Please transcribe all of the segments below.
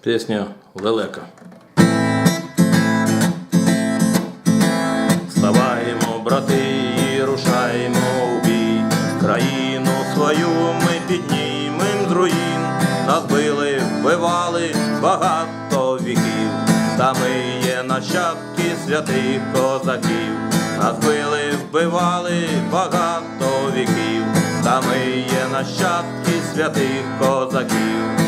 Пісня лелека. Вставаємо, брати, і рушаємо у бій. Країну свою ми піднімем з руїн. Нас били, вбивали багато віків. Та ми є нащадки святих козаків. Нас били, вбивали багато віків. Та ми є нащадки святих козаків.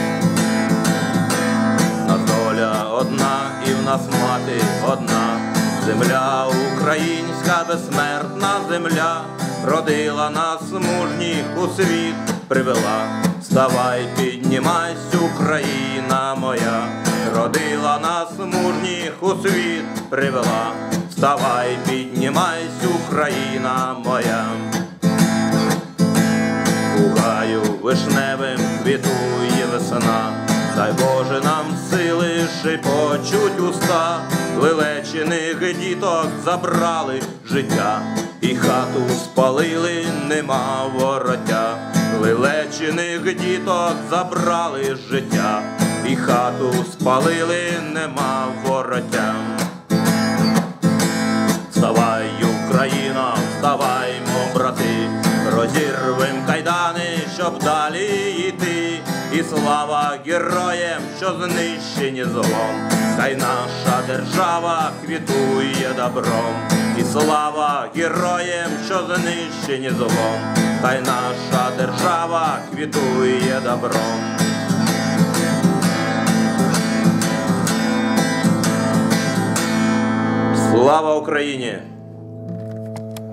Одна і в нас мати одна. Земля українська безсмертна земля, родила нас мужніх у світ привела. Вставай, піднімайся, Україна моя, родила нас мужніх у світ привела. Вставай, піднімайся, Україна моя. У гаю вишневим квітує весна, дай Боже нам сили шепочуть уста, лелечених діток забрали життя, і хату спалили, нема вороття, лелечених діток забрали життя, і хату спалили, нема вороття. Вставай, Україно, вставаймо, брати, розірвем кайдани, щоб далі йти, і слава героям, що знищені злом, хай наша держава квітує добром, і слава героям, що знищені злом, хай наша держава квітує добром. Слава Україні!